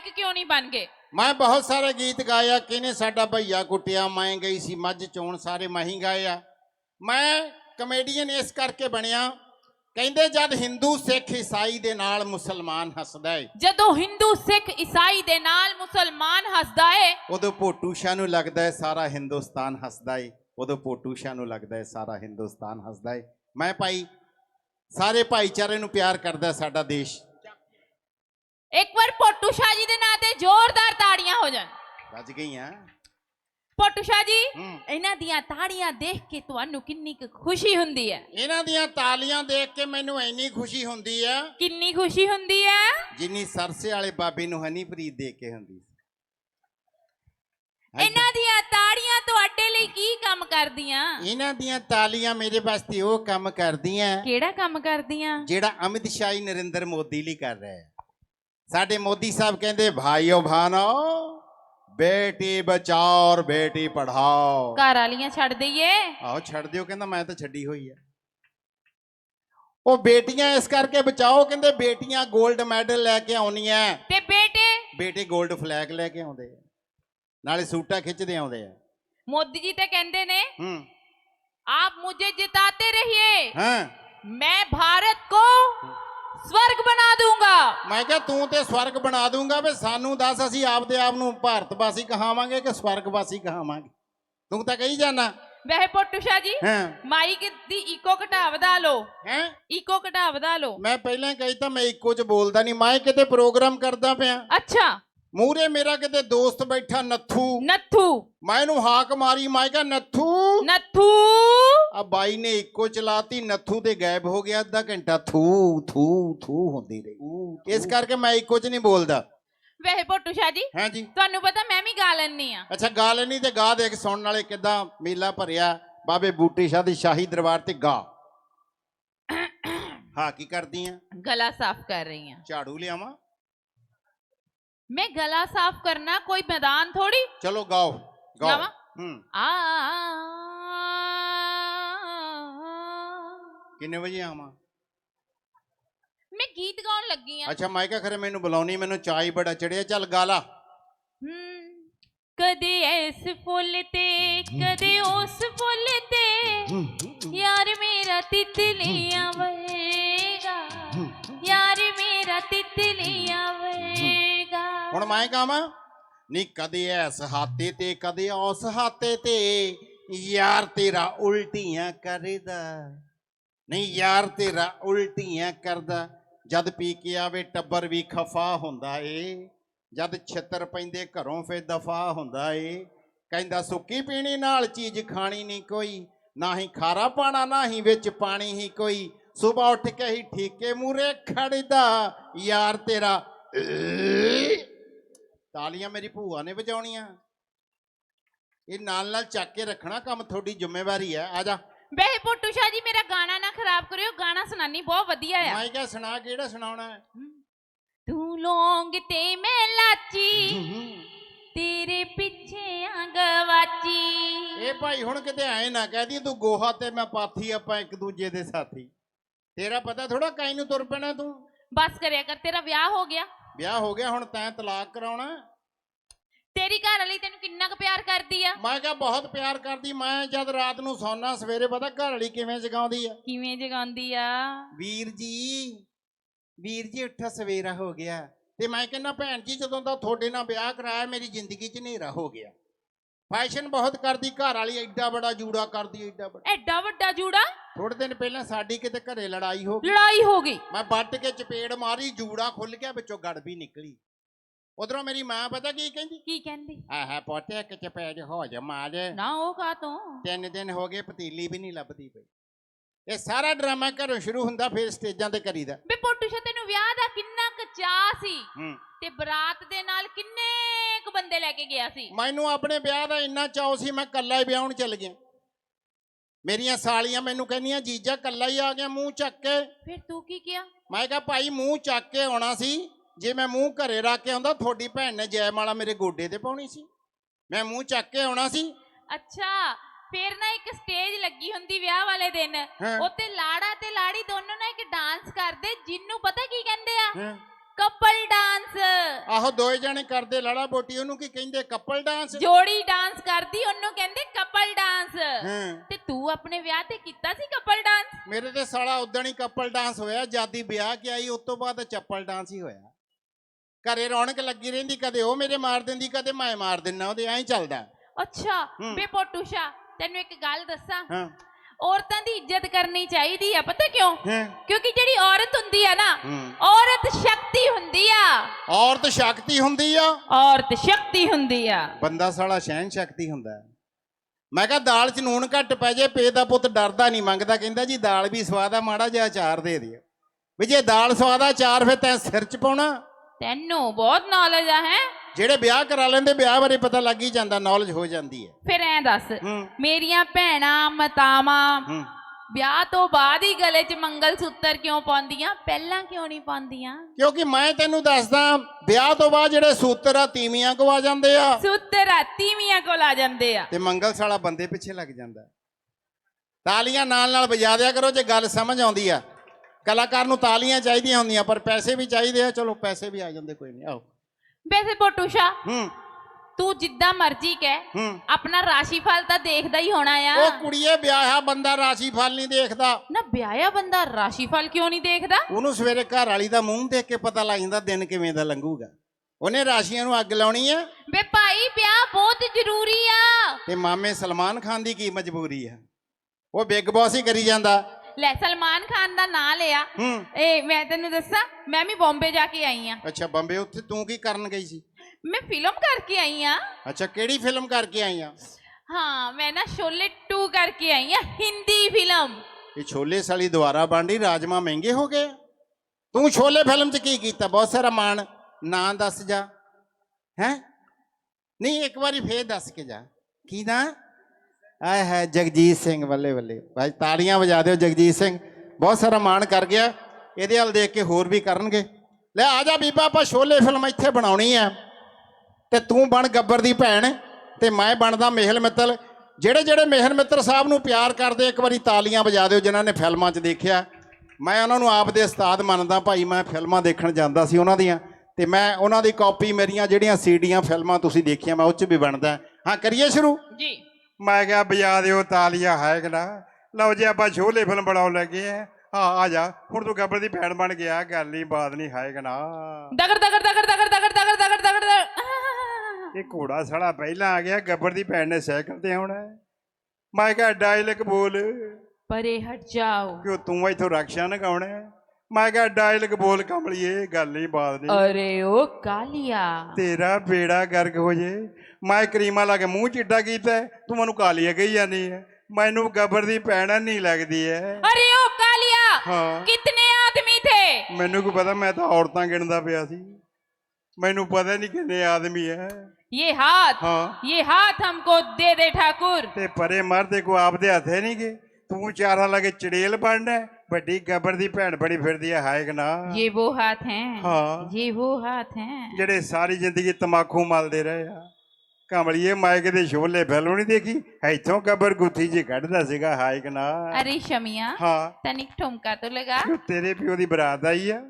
ਗਾਇਕ ਕਿਉਂ ਨਹੀਂ ਬਣ ਗਏ? ਮੈਂ ਬਹੁਤ ਸਾਰੇ ਗੀਤ ਗਾਇਆ ਕਿਨੇ ਸਾਡਾ ਭਈਆ ਕੁੱਟਿਆ ਮੈਂ ਗਈ ਸੀ ਮੱਝ ਚੋਣ ਸਾਰੇ ਮੈਂ ਹੀ ਗਾਇਆ ਮੈਂ ਕਮੇਡੀਅਨ ਇਸ ਕਰਕੇ ਬਣਿਆ ਕਹਿੰਦੇ ਜਦ ਹਿੰਦੂ ਸਿੱਖ ਈਸਾਈ ਦੇ ਨਾਲ ਮੁਸਲਮਾਨ ਹੱਸਦਾ ਏ। ਜਦੋਂ ਹਿੰਦੂ ਸਿੱਖ ਈਸਾਈ ਦੇ ਨਾਲ ਮੁਸਲਮਾਨ ਹੱਸਦਾ ਏ ਉਦੋਂ ਪੋਟੂ ਸ਼ਾਹ ਨੂੰ ਲੱਗਦਾ ਹੈ ਸਾਰਾ ਹਿੰਦੁਸਤਾਨ ਹੱਸਦਾ ਏ। ਉਦੋਂ ਪੋਟੂ ਸ਼ਾਹ ਨੂੰ ਲੱਗਦਾ ਹੈ ਸਾਰਾ ਹਿੰਦੁਸਤਾਨ ਹੱਸਦਾ ਏ। ਮੈਂ ਭਾਈ ਸਾਰੇ ਭਾਈਚਾਰੇ ਨੂੰ ਪਿਆਰ ਕਰਦਾ ਸਾਡਾ ਦੇਸ਼। ਇੱਕ ਵਾਰ ਪੋਟੂ ਸ਼ਾਹ ਜੀ ਦੇ ਨਾਂ ਤੇ ਜ਼ੋਰਦਾਰ ਤਾੜੀਆਂ ਹੋ ਜਾਣ। ਵੱਜ ਗਈਆਂ। ਪੋਟੂ ਸ਼ਾਹ ਜੀ ਹੂੰ। ਇਹਨਾਂ ਦੀਆਂ ਤਾੜੀਆਂ ਦੇਖ ਕੇ ਤੁਹਾਨੂੰ ਕਿੰਨੀ ਕੁ ਖੁਸ਼ੀ ਹੁੰਦੀ ਹੈ। ਇਹਨਾਂ ਦੀਆਂ ਤਾਲੀਆਂ ਦੇਖ ਕੇ ਮੈਨੂੰ ਇੰਨੀ ਖੁਸ਼ੀ ਹੁੰਦੀ ਆ ਕਿੰਨੀ ਖੁਸ਼ੀ ਹੁੰਦੀ ਹੈ? ਜਿੰਨੀ ਸਰਸੇ ਵਾਲੇ ਬਾਬੇ ਨੂੰ ਹਨੀਪ੍ਰੀਤ ਦੇ ਕੇ ਹੁੰਦੀ ਸੀ। ਇਹਨਾਂ ਦੀਆਂ ਤਾੜੀਆਂ ਤੁਹਾਡੇ ਲਈ ਕੀ ਕੰਮ ਕਰਦੀਆਂ? ਇਹਨਾਂ ਦੀਆਂ ਤਾਲੀਆਂ ਮੇਰੇ ਵਾਸਤੇ ਉਹ ਕੰਮ ਕਰਦੀਆਂ ਕਿਹੜਾ ਕੰਮ ਕਰਦੀਆਂ? ਜਿਹੜਾ ਅਮਿਤ ਸ਼ਾਹੀ ਨਰਿੰਦਰ ਮੋਦੀ ਲਈ ਕਰ ਰਿਹਾ ਹੈ। ਸਾਡੇ ਮੋਦੀ ਸਾਹਿਬ ਕਹਿੰਦੇ ਭਾਈਓ ਭਾਨੋ ਬੇਟੀ ਬਚਾਓ ਔਰ ਬੇਟੀ ਪੜ੍ਹਾਓ। ਘਰ ਵਾਲੀਆਂ ਛੱਡ ਦਈਏ। ਆਹੋ ਛੱਡ ਦਿਓ ਕਹਿੰਦਾ ਮੈਂ ਤਾਂ ਛੱਡੀ ਹੋਈ ਆ। ਉਹ ਬੇਟੀਆਂ ਇਸ ਕਰਕੇ ਬਚਾਓ ਕਹਿੰਦੇ ਬੇਟੀਆਂ 골ਡ ਮੈਡਲ ਲੈ ਕੇ ਆਉਣੀਆਂ। ਤੇ ਬੇਟੇ? ਬੇਟੇ 골ਡ ਫਲੈਗ ਲੈ ਕੇ ਆਉਂਦੇ ਆ। ਨਾਲੇ ਸੂਟਾਂ ਖਿੱਚਦੇ ਆਉਂਦੇ ਆ। ਮੋਦੀ ਜੀ ਤੇ ਕਹਿੰਦੇ ਨੇ ਹੂੰ। ਆਪ ਮੁਝੇ ਜਿਤਾਤੇ ਰਹੀਏ। ਹਾਂ। ਮੈਂ ਭਾਰਤ ਕੋ ਸਵਰਗ ਬਣਾ ਦੂੰਗਾ। ਮੈਂ ਕਿਹਾ ਤੂੰ ਤੇ ਸਵਰਗ ਬਣਾ ਦੂੰਗਾ ਵੇ ਸਾਨੂੰ ਦੱਸ ਅਸੀਂ ਆਪਦੇ ਆਪ ਨੂੰ ਭਾਰਤ ਵਾਸੀ ਕਹਾਵਾਂਗੇ ਕਿ ਸਵਰਗ ਵਾਸੀ ਕਹਾਵਾਂਗੇ? ਤੂੰ ਤਾਂ ਕਹੀ ਜਾਣਾ ਵੈਸੇ ਪੋਟੂਸ਼ਾ ਜੀ ਹਾਂ। ਮਾਈਕ ਦੀ ਈਕੋ ਘਟਾ ਵਧਾ ਲੋ। ਹੈ? ਈਕੋ ਘਟਾ ਵਧਾ ਲਓ ਮੈਂ ਪਹਿਲਾਂ ਕਹੀ ਤਾਂ ਮੈਂ ਇੱਕੋ ਚ ਬੋਲਦਾ ਨਹੀਂ ਮੈਂ ਕਿਤੇ ਪ੍ਰੋਗਰਾਮ ਕਰਦਾ ਪਿਆ। ਅੱਛਾ। ਮੂਰੇ ਮੇਰਾ ਕਿਤੇ ਦੋਸਤ ਬੈਠਾ ਨੱਥੂ। ਨੱਥੂ। ਮੈਂ ਇਹਨੂੰ ਹਾਕ ਮਾਰੀ ਮੈਂ ਕਿਹਾ ਨੱਥੂ। ਨੱਥੂ। ਆ ਬਾਈ ਨੇ ਇੱਕੋ ਚਲਾਤੀ ਨੱਥੂ ਤੇ ਗਾਇਬ ਹੋ ਗਿਆ ਅੱਧਾ ਘੰਟਾ ਥੂ ਥੂ ਥੂ ਹੁੰਦੀ ਰਹੀ। ਇਸ ਕਰਕੇ ਮੈਂ ਇੱਕੋ ਚ ਨਹੀਂ ਬੋਲਦਾ। ਵਹਿ ਪੋਟੂ ਸ਼ਾਹ ਜੀ ਹਾਂ ਜੀ? ਤੁਹਾਨੂੰ ਪਤਾ ਮੈਂ ਵੀ ਗਾ ਲੈਣੀ ਆ ਅੱਛਾ ਗਾ ਲੈਣੀ ਤੇ ਗਾ ਦੇਖ ਸੁਣਨ ਵਾਲੇ ਕਿਦਾਂ ਮੇਲਾ ਭਰਿਆ। ਬਾਬੇ ਬੂਟੇ ਸ਼ਾਹ ਦੀ ਸ਼ਾਹੀ ਦਰਬਾਰ ਤੇ ਗਾ। ਹਾਂ ਕੀ ਕਰਦੀ ਆ? ਗਲਾ ਸਾਫ਼ ਕਰ ਰਹੀ ਹਾਂ। ਝਾੜੂ ਲਿਆਵਾਂ? ਮੈਂ ਗਲਾ ਸਾਫ਼ ਕਰਨਾ ਕੋਈ ਮੈਦਾਨ ਥੋੜੀ ਚਲੋ ਗਾਓ ਗਾਓ ਗਾਵਾਂ? ਹੂੰ ਆ ਕਿੰਨੇ ਵਜੇ ਆਵਾਂ ਮੈਂ ਗੀਤ ਗਾਉਣ ਲੱਗੀ ਆ ਅੱਛਾ ਮੈਂ ਕਿਹਾ ਖਰੇ ਮੈਨੂੰ ਬੁਲਾਉਣੀ ਮੈਨੂੰ ਚਾਹ ਹੀ ਬੜਾ ਚੜਿਆ ਚੱਲ ਗਾ ਲਾ ਹਮ, ਕਦੇ ਐਸ ਫੁੱਲ ਤੇ ਕਦੇ ਉਸ ਫੁੱਲ ਤੇ ਯਾਰ ਮੇਰਾ ਤਿਤਲੀਆਂ ਵਰਗਾ ਯਾਰ ਮੇਰਾ ਹੁਣ ਮੈਂ ਕਹਾਂ, ਨੀ ਕਦੇ ਐਸ ਹਾਤੇ ਤੇ, ਕਦੇ ਉਸ ਹਾਤੇ ਤੇ। ਯਾਰ ਤੇਰਾ ਉਲਟੀਆਂ ਕਰਦਾ। ਨਹੀਂ, ਯਾਰ ਤੇਰਾ ਉਲਟੀਆਂ ਕਰਦਾ। ਜਦ ਪੀ ਕੇ ਆਵੇ, ਟੱਬਰ ਵੀ ਖਫਾ ਹੁੰਦਾ ਏ। ਜਦ ਛਿੱਤਰ ਪੈਂਦੇ, ਘਰੋਂ ਫੇ ਦਫਾ ਹੁੰਦਾ ਏ। ਕਹਿੰਦਾ, ਸੁੱਕੀ ਪੀਣੀ ਨਾਲ ਚੀਜ਼ ਖਾਣੀ ਨਹੀਂ ਕੋਈ। ਨਾ ਹੀ ਖਾਰਾ ਪਾਣਾ, ਨਾ ਹੀ ਵਿੱਚ ਪਾਣੀ ਹੀ ਕੋਈ। ਸਵੇਰ ਉੱਠ ਕੇ ਹੀ ਠੀਕੇ ਮੂਰੇ ਖੜਦਾ। ਯਾਰ ਤੇਰਾ ਤਾਲੀਆਂ ਮੇਰੀ ਭੂਆ ਨੇ ਵਜਾਉਣੀਆਂ। ਇਹ ਨਾਲ ਨਾਲ ਚੱਕ ਕੇ ਰੱਖਣਾ ਕੰਮ ਤੁਹਾਡੀ ਜ਼ਿੰਮੇਵਾਰੀ ਹੈ। ਆ ਜਾ। ਬਹਿ ਪੋਟੂ ਸ਼ਾਹ ਜੀ ਮੇਰਾ ਗਾਣਾ ਨਾ ਖਰਾਬ ਕਰਿਓ। ਗਾਣਾ ਸੁਣਾਨੀ ਬਹੁਤ ਵਧੀਆ ਆ। ਮੈਂ ਕਿਹਾ ਸੁਣਾ ਕਿਹੜਾ ਸੁਣਾਉਣਾ? ਹੈ ਤੂੰ ਲੌਂਗ ਤੇ ਮੈਂ ਲਾਚੀ ਤੇਰੇ ਪਿੱਛੇ ਆ ਗਵਾਚੀ ਇਹ ਭਾਈ ਹੁਣ ਕਿਤੇ ਆਏ ਨਾ ਕਹਦੀ ਤੂੰ ਗੋਹਾ ਤੇ ਮੈਂ ਪਾਥੀ ਆਪਾਂ ਇੱਕ ਦੂਜੇ ਦੇ ਸਾਥੀ। ਤੇਰਾ ਪਤਾ ਥੋੜਾ ਕਾਈ ਨੂੰ ਤੁਰ ਪੈਣਾ ਤੂੰ? ਬਸ ਕਰਿਆ ਕਰ ਤੇਰਾ ਵਿਆਹ ਹੋ ਗਿਆ। ਵਿਆਹ ਹੋ ਗਿਆ ਹੁਣ ਤੈਂ ਤਲਾਕ ਕਰਾਉਣਾ। ਤੇਰੀ ਘਰ ਵਾਲੀ ਤੈਨੂੰ ਕਿੰਨਾ ਕੁ ਪਿਆਰ ਕਰਦੀ ਆ? ਮੈਂ ਕਿਹਾ ਬਹੁਤ ਪਿਆਰ ਕਰਦੀ ਮੈਂ ਜਦ ਰਾਤ ਨੂੰ ਸੌਣਾ ਸਵੇਰੇ ਪਤਾ ਘਰ ਵਾਲੀ ਕਿਵੇਂ ਜਗਾਉਂਦੀ ਆ? ਕਿਵੇਂ ਜਗਾਉਂਦੀ ਆ? ਵੀਰ ਜੀ ਵੀਰ ਜੀ ਉੱਠਾ ਸਵੇਰਾ ਹੋ ਗਿਆ। ਤੇ ਮੈਂ ਕਹਿੰਦਾ ਭੈਣ ਜੀ ਜਦੋਂ ਦਾ ਤੁਹਾਡੇ ਨਾਲ ਵਿਆਹ ਕਰਾਇਆ ਮੇਰੀ ਜ਼ਿੰਦਗੀ 'ਚ ਹਨੇਰਾ ਹੋ ਗਿਆ। ਫੈਸ਼ਨ ਬਹੁਤ ਕਰਦੀ ਘਰ ਵਾਲੀ ਐਡਾ ਬੜਾ ਜੂੜਾ ਕਰਦੀ ਐਡਾ ਬੜਾ ਐਡਾ ਵੱਡਾ ਜੂੜਾ? ਥੋੜੇ ਦਿਨ ਪਹਿਲਾਂ ਸਾਡੀ ਕਿਤੇ ਘਰੇ ਲੜਾਈ ਹੋ ਗਈ। ਲੜਾਈ ਹੋ ਗਈ। ਮੈਂ ਵੱਟ ਕੇ ਚਪੇੜ ਮਾਰੀ ਜੂੜਾ ਖੁੱਲ ਗਿਆ ਵਿੱਚੋਂ ਗੜ ਵੀ ਨਿਕਲੀ। ਉਧਰੋਂ ਮੇਰੀ ਮਾਂ ਪਤਾ ਕੀ ਕਹਿੰਦੀ? ਕੀ ਕਹਿੰਦੀ? ਆਹ ਪੋਤੇ ਇੱਕ ਚਪੇੜ ਹੋ ਜਾ ਮਾਰ। ਨਾ ਉਹ ਕਾ ਤੋਂ? ਤਿੰਨ ਦਿਨ ਹੋ ਗਏ ਪਤੀਲੀ ਵੀ ਨਹੀਂ ਲੱਭਦੀ ਪਈ। ਇਹ ਸਾਰਾ ਡਰਾਮਾ ਘਰੋਂ ਸ਼ੁਰੂ ਹੁੰਦਾ ਫਿਰ ਸਟੇਜਾਂ ਤੇ ਕਰੀਦਾ। ਬੇ ਪੋਟੂ ਸ਼ਾ ਤੈਨੂੰ ਵਿਆਹ ਦਾ ਕਿੰਨਾ ਕੁ ਚਾਅ ਸੀ? ਹੂੰ। ਤੇ ਬਰਾਤ ਦੇ ਨਾਲ ਕਿੰਨੇ ਕੁ ਬੰਦੇ ਲੈ ਕੇ ਗਿਆ ਸੀ? ਮੈਨੂੰ ਆਪਣੇ ਵਿਆਹ ਦਾ ਇੰਨਾ ਚਾਅ ਸੀ ਮੈਂ ਕੱਲਾ ਹੀ ਵਿਆਹਣ ਚੱਲ ਗਿਆ। ਮੇਰੀਆਂ ਸਾਲੀਆਂ ਮੈਨੂੰ ਕਹਿੰਦੀਆਂ ਜੀਜਾ ਕੱਲਾ ਹੀ ਆ ਗਿਆ ਮੂੰਹ ਚੱਕ ਕੇ। ਫਿਰ ਤੂੰ ਕੀ ਕਿਹਾ? ਮੈਂ ਕਿਹਾ ਭਾਈ ਮੂੰਹ ਚੱਕ ਕੇ ਆਉਣਾ ਸੀ। ਜੇ ਮੈਂ ਮੂੰਹ ਘਰੇ ਰੱਖ ਕੇ ਆਉਂਦਾ ਤੁਹਾਡੀ ਭੈਣ ਨੇ ਜੈਮਾਲਾ ਮੇਰੇ ਗੋਡੇ ਤੇ ਪਾਉਣੀ ਸੀ। ਮੈਂ ਮੂੰਹ ਚੱਕ ਕੇ ਆਉਣਾ ਸੀ। ਅੱਛਾ ਫਿਰ ਨਾ ਇੱਕ ਸਟੇਜ ਲੱਗੀ ਹੁੰਦੀ ਵਿਆਹ ਵਾਲੇ ਦਿਨ। ਹਾਂ। ਉੱਤੇ ਲਾੜਾ ਤੇ ਲਾੜੀ ਦੋਨੋਂ ਨਾ ਇੱਕ ਡਾਂਸ ਕਰਦੇ ਜਿੰਨੂੰ ਪਤਾ ਕੀ ਕਹਿੰਦੇ ਆ? ਹੈਂ? ਕਪਲ ਡਾਂਸ ਆਹੋ ਦੋਏ ਜਣੇ ਕਰਦੇ ਲੜਾ ਬੋਟੀ ਉਹਨੂੰ ਕੀ ਕਹਿੰਦੇ? ਕਪਲ ਡਾਂਸ ਜੋੜੀ ਡਾਂਸ ਕਰਦੀ ਉਹਨੂੰ ਕਹਿੰਦੇ ਕਪਲ ਡਾਂਸ ਹਾਂ। ਤੇ ਤੂੰ ਆਪਣੇ ਵਿਆਹ ਤੇ ਕੀਤਾ ਸੀ ਕਪਲ ਡਾਂਸ ਮੇਰੇ ਤੇ ਸਾਲਾ ਉਦਣ ਹੀ ਕਪਲ ਡਾਂਸ ਹੋਇਆ ਜਾਦੀ ਵਿਆਹ ਕੇ ਆਈ ਉਸ ਤੋਂ ਬਾਅਦ ਚੱਪਲ ਡਾਂਸ ਹੀ ਹੋਇਆ। ਘਰੇ ਰੌਣਕ ਲੱਗੀ ਰਹਿੰਦੀ ਕਦੇ ਉਹ ਮੇਰੇ ਮਾਰ ਦਿੰਦੀ ਕਦੇ ਮੈਂ ਮਾਰ ਦਿੰਨਾ ਉਹਦੇ ਐਂ ਚੱਲਦਾ। ਅੱਛਾ ਹੂੰ। ਬੇ ਪੋਟੂਸ਼ਾ ਤੈਨੂੰ ਇੱਕ ਗੱਲ ਦੱਸਾਂ? ਹਾਂ। ਔਰਤਾਂ ਦੀ ਇੱਜ਼ਤ ਕਰਨੀ ਚਾਹੀਦੀ ਆ ਪਤਾ ਕਿਉਂ? ਹਾਂ। ਕਿਉਂਕਿ ਜਿਹੜੀ ਔਰਤ ਹੁੰਦੀ ਆ ਨਾ ਹੂੰ। ਔਰਤ ਸ਼ਕਤੀ ਹੁੰਦੀ ਆ ਔਰਤ ਸ਼ਕਤੀ ਹੁੰਦੀ ਆ। ਔਰਤ ਸ਼ਕਤੀ ਹੁੰਦੀ ਆ। ਬੰਦਾ ਸਾਲਾ ਸਹਿਨ ਸ਼ਕਤੀ ਹੁੰਦਾ। ਹੈ। ਮੈਂ ਕਿਹਾ ਦਾਲ 'ਚ ਨੂਣ ਘੱਟ ਪੈ ਜੇ ਪੇ ਦਾ ਪੁੱਤ ਡਰਦਾ ਨਹੀਂ ਮੰਗਦਾ ਕਹਿੰਦਾ ਜੀ ਦਾਲ ਵੀ ਸਵਾਦ ਆ ਮਾੜਾ ਜਿਹਾ ਅਚਾਰ ਦੇ ਦਿਓ। ਵੀ ਜੇ ਦਾਲ ਸਵਾਦ ਆ ਅਚਾਰ ਫਿਰ ਤੈਂ ਸਿਰ 'ਚ ਪਾਉਣਾ। ਤੈਨੂੰ ਬਹੁਤ ਨੌਲੇਜ ਆ ਹੈ? ਜਿਹੜੇ ਵਿਆਹ ਕਰਾ ਲੈਂਦੇ ਵਿਆਹ ਬਾਰੇ ਪਤਾ ਲੱਗ ਹੀ ਜਾਂਦਾ ਨੌਲੇਜ ਹੋ ਜਾਂਦੀ ਹੈ। ਫਿਰ ਐਂ ਦੱਸ ਹੂੰ। ਮੇਰੀਆਂ ਭੈਣਾਂ ਮਤਾਵਾਂ ਹੂੰ। ਵਿਆਹ ਤੋਂ ਬਾਅਦ ਹੀ ਗਲੇ 'ਚ ਮੰਗਲ ਸੂਤਰ ਕਿਉਂ ਪਾਉਂਦੀਆਂ? ਪਹਿਲਾਂ ਕਿਉਂ ਨਹੀਂ ਪਾਉਂਦੀਆਂ? ਕਿਉਂਕਿ ਮੈਂ ਤੈਨੂੰ ਦੱਸਦਾ ਵਿਆਹ ਤੋਂ ਬਾਅਦ ਜਿਹੜੇ ਸੂਤਰ ਆ ਤੀਵੀਆਂ ਕੋ ਆ ਜਾਂਦੇ ਆ। ਸੂਤਰ ਤੀਵੀਆਂ ਕੋਲ ਆ ਜਾਂਦੇ ਆ। ਤੇ ਮੰਗਲ ਸਾਲਾ ਬੰਦੇ ਪਿੱਛੇ ਲੱਗ ਜਾਂਦਾ। ਤਾਲੀਆਂ ਨਾਲ ਨਾਲ ਵਜਾ ਦਿਆ ਕਰੋ ਜੇ ਗੱਲ ਸਮਝ ਆਉਂਦੀ ਆ। ਕਲਾਕਾਰ ਨੂੰ ਤਾਲੀਆਂ ਚਾਹੀਦੀਆਂ ਹੁੰਦੀਆਂ ਪਰ ਪੈਸੇ ਵੀ ਚਾਹੀਦੇ ਆ। ਚਲੋ ਪੈਸੇ ਵੀ ਆ ਜਾਂਦੇ ਕੋਈ ਨਹੀਂ ਆਓ। ਵੈਸੇ ਪੋਟੂਸ਼ਾ ਹੂੰ। ਤੂੰ ਜਿੱਦਾਂ ਮਰਜ਼ੀ ਕਹਿ ਹੂੰ। ਆਪਣਾ ਰਾਸ਼ੀਫਲ ਤਾਂ ਦੇਖਦਾ ਹੀ ਹੋਣਾ ਆ। ਉਹ ਕੁੜੀਏ ਵਿਆਹਿਆ ਬੰਦਾ ਰਾਸ਼ੀ ਫਲ ਨਹੀਂ ਦੇਖਦਾ। ਨਾ ਵਿਆਹਿਆ ਬੰਦਾ ਰਾਸ਼ੀਫਲ ਕਿਉਂ ਨਹੀਂ ਦੇਖਦਾ? ਉਹਨੂੰ ਸਵੇਰੇ ਘਰ ਵਾਲੀ ਦਾ ਮੂੰਹ ਦੇਖ ਕੇ ਪਤਾ ਲੱਗ ਜਾਂਦਾ ਦਿਨ ਕਿਵੇਂ ਦਾ ਲੰਘੂਗਾ। ਉਹਨੇ ਰਾਸ਼ੀਆਂ ਨੂੰ ਅੱਗ ਲਾਉਣੀ ਆ। ਵੇ ਭਾਈ ਵਿਆਹ ਬਹੁਤ ਜ਼ਰੂਰੀ ਆ। ਤੇ ਮਾਮੇ ਸਲਮਾਨ ਖਾਨ ਦੀ ਕੀ ਮਜਬੂਰੀ ਆ? ਉਹ ਬਿੱਗ ਬੌਸ ਹੀ ਕਰੀ ਜਾਂਦਾ। ਲੈ ਸਲਮਾਨ ਖਾਨ ਦਾ ਨਾਂ ਲਿਆ। ਹੂੰ। ਏ ਮੈਂ ਤੈਨੂੰ ਦੱਸਾਂ ਮੈਂ ਵੀ ਬੰਬੇ ਜਾ ਕੇ ਆਈ ਆ। ਅੱਛਾ ਬੰਬੇ ਉੱਥੇ ਤੂੰ ਕੀ ਕਰਨ ਗਈ ਸੀ? ਮੈਂ ਫਿਲਮ ਕਰਕੇ ਆਈ ਆ। ਅੱਛਾ ਕਿਹੜੀ ਫਿਲਮ ਕਰਕੇ ਆਈ ਆ? ਹਾਂ ਮੈਂ ਨਾ ਸ਼ੋਲੇ 2 ਕਰਕੇ ਆਈ ਆ ਹਿੰਦੀ ਫਿਲਮ। ਇਹ ਛੋਲੇ ਸਾਲੀ ਦੁਆਰਾ ਬਾਂਡੀ ਰਾਜਮਾ ਮਹਿੰਗੇ ਹੋ ਗਏ? ਤੂੰ ਛੋਲੇ ਫਿਲਮ 'ਚ ਕੀ ਕੀਤਾ? ਬਹੁਤ ਸਾਰਾ ਮਾਣ। ਨਾਂ ਦੱਸ ਜਾ। ਹੈ? ਨਹੀਂ ਇੱਕ ਵਾਰੀ ਫੇਰ ਦੱਸ ਕੇ ਜਾ। ਕੀ ਨਾਂ? ਆਏ ਹੈ ਜਗਜੀਤ ਸਿੰਘ ਬੱਲੇ ਬੱਲੇ। ਭਾਈ ਤਾੜੀਆਂ ਵਜਾ ਦਿਓ ਜਗਜੀਤ ਸਿੰਘ। ਬਹੁਤ ਸਾਰਾ ਮਾਣ ਕਰ ਗਿਆ। ਇਹਦੇ ਵੱਲ ਦੇਖ ਕੇ ਹੋਰ ਵੀ ਕਰਨਗੇ। ਲੈ ਆ ਜਾ ਬੀਬਾ ਆਪਾਂ ਛੋਲੇ ਫਿਲਮ ਇੱਥੇ ਬਣਾਉਣੀ ਆ ਤੇ ਤੂੰ ਬਣ ਗੱਬਰ ਦੀ ਭੈਣ ਤੇ ਮੈਂ ਬਣਦਾ ਮਹਿਲ ਮਿੱਤਲ। ਜਿਹੜੇ ਜਿਹੜੇ ਮਹਿਲ ਮਿੱਤਰ ਸਾਹਿਬ ਨੂੰ ਪਿਆਰ ਕਰਦੇ ਇੱਕ ਵਾਰੀ ਤਾਲੀਆਂ ਵਜਾ ਦਿਓ ਜਿਨ੍ਹਾਂ ਨੇ ਫਿਲਮਾਂ 'ਚ ਦੇਖਿਆ। ਮੈਂ ਉਹਨਾਂ ਨੂੰ ਆਪ ਦੇ ਉਸਤਾਦ ਮੰਨਦਾ ਭਾਈ ਮੈਂ ਫਿਲਮਾਂ ਦੇਖਣ ਜਾਂਦਾ ਸੀ ਉਹਨਾਂ ਦੀਆਂ। ਤੇ ਮੈਂ ਉਹਨਾਂ ਦੀ ਕਾਪੀ ਮੇਰੀਆਂ ਜਿਹੜੀਆਂ ਸੀਡੀਆਂ ਫਿਲਮਾਂ ਤੁਸੀਂ ਦੇਖੀਆਂ ਮੈਂ ਉਹ 'ਚ ਵੀ ਬਣਦਾ। ਹਾਂ ਕਰੀਏ ਸ਼ੁਰੂ? ਜੀ। ਮੈਂ ਕਿਹਾ ਵਜਾ ਦਿਓ ਤਾਲੀਆਂ ਹੈ ਕਿ ਨਾ ਲਓ ਜੀ ਆਪਾਂ ਛੋਲੇ ਫਿਲਮ ਬਣਾਉਣ ਲੱਗੇ ਆ। ਆ ਆ ਜਾ। ਹੁਣ ਤੂੰ ਗੱਬਰ ਦੀ ਭੈਣ ਬਣ ਗਿਆ ਗੱਲ ਨਹੀਂ ਬਾਤ ਨਹੀਂ ਹੈ ਕਿ ਨਾ ਦਗੜ ਦਗੜ ਦਗੜ ਦਗੜ ਦਗੜ ਦਗੜ ਦਗੜ ਦਗੜ ਦਗੜ। ਇਹ ਘੋੜਾ ਸਾਲਾ ਪਹਿਲਾਂ ਆ ਗਿਆ ਗੱਬਰ ਦੀ ਭੈਣ ਨੇ ਸਾਈਕਲ ਤੇ ਆਉਣਾ ਹੈ। ਮੈਂ ਕਿਹਾ ਡਾਇਲੌਗ ਬੋਲ। ਪਰੇ ਹਟ ਜਾਓ। ਕਿ ਤੂੰ ਇੱਥੋਂ ਰਕਸ਼ਾ ਨਗਾਉਣਾ ਹੈ। ਮੈਂ ਕਿਹਾ ਡਾਇਲੌਗ ਬੋਲ ਕਮਲੀਏ ਗੱਲ ਹੀ ਬਾਤ ਨਹੀਂ। ਅਰੇ ਓ ਕਾਲੀਆ। ਤੇਰਾ ਬੇੜਾ ਗਰਕ ਹੋ ਜੇ। ਮੈਂ ਕਰੀਮਾ ਲਾ ਕੇ ਮੂੰਹ ਚਿੱਟਾ ਕੀਤਾ ਹੈ, ਤੂੰ ਮੈਨੂੰ ਕਾਲੀਆ ਕਹੀ ਜਾਂਦੀ ਹੈ। ਮੈਨੂੰ ਗੱਬਰ ਦੀ ਭੈਣ ਨਹੀਂ ਲੱਗਦੀ ਹੈ। ਅਰੇ ਓ ਕਾਲੀਆ ਹਾਂ। ਕਿਤਨੇ ਆਦਮੀ ਥੇ? ਮੈਨੂੰ ਕੀ ਪਤਾ ਮੈਂ ਤਾਂ ਔਰਤਾਂ ਗਿਣਦਾ ਪਿਆ ਸੀ। ਮੈਨੂੰ ਪਤਾ ਨਹੀਂ ਕਿੰਨੇ ਆਦਮੀ ਹੈ। ये हाथ ਹਾਂ ये हाथ हमको दे दे ठाकुर ਤੇ ਪਰੇ ਮਰਦੇ ਕੋ ਆਪਦੇ ਹੱਥੇ ਨਹੀਂ ਗਏ ਤੂੰ ਚਾਰਾ ਲਗੇ ਚੜੇਲ ਬਣਨਾ ਹੈ, ਵੱਡੀ ਗੱਬਰ ਦੀ ਭੈਣ ਬੜੀ ਫਿਰਦੀ ਹੈ ਹਾਇਕ ਨਾ ये वो हाथ हैं हाँ। ये वो हाथ हैं ਜਿਹੜੇ ਸਾਰੀ ਜ਼ਿੰਦਗੀ ਤਮਾਕੂ ਮਲਦੇ ਰਹੇ ਆ ਕਮਲੀਏ ਮਾਇਕ ਦੇ ਛੋਲੇ ਫਿਲਮ ਨਹੀਂ ਦੇਖੀ ਇੱਥੋਂ ਗੱਬਰ ਗੁੱਥੀ ਜੀ ਕੱਢਦਾ ਸੀਗਾ ਹਾਇਕ ਨਾ अरे शमिया ਹਾਂ तनिक ठुमका तो लगा ਜੋ ਤੇਰੇ ਪਿਓ ਦੀ ਬਰਾਤ ਆਈ ਆ